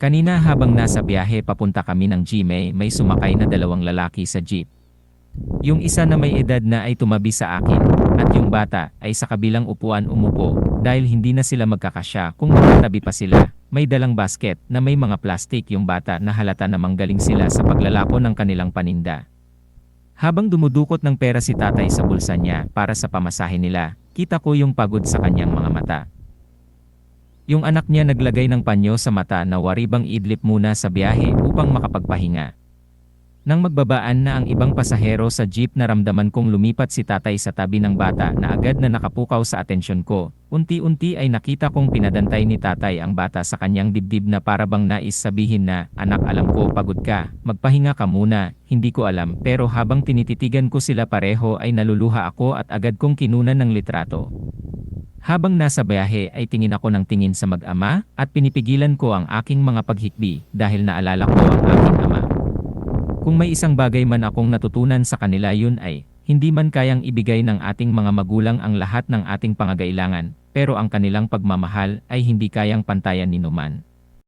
Kanina habang nasa biyahe papunta kami ng GMA may sumakay na dalawang lalaki sa jeep. Yung isa na may edad na ay tumabi sa akin, at yung bata ay sa kabilang upuan umupo, dahil hindi na sila magkakasya kung magkatabi pa sila. May dalang basket na may mga plastik yung bata na halata namang galing sila sa paglalako ng kanilang paninda. Habang dumudukot ng pera si tatay sa bulsa niya para sa pamasahe nila, kita ko yung pagod sa kanyang mga mata. Yung anak niya naglagay ng panyo sa mata na waribang idlip muna sa biyahe upang makapagpahinga. Nang magbabaan na ang ibang pasahero sa jeep naramdaman kong lumipat si tatay sa tabi ng bata na agad na nakapukaw sa atensyon ko. Unti-unti ay nakita kong pinadantay ni tatay ang bata sa kanyang dibdib na parabang nais sabihin na, Anak alam ko pagod ka, magpahinga ka muna, hindi ko alam pero habang tinititigan ko sila pareho ay naluluha ako at agad kong kinunan ng litrato. Habang nasa biyahe ay tingin ako ng tingin sa mag-ama at pinipigilan ko ang aking mga paghikbi dahil naalala ko ang aking ama. Kung may isang bagay man akong natutunan sa kanila yun ay, hindi man kayang ibigay ng ating mga magulang ang lahat ng ating pangangailangan, pero ang kanilang pagmamahal ay hindi kayang pantayan ni Numan.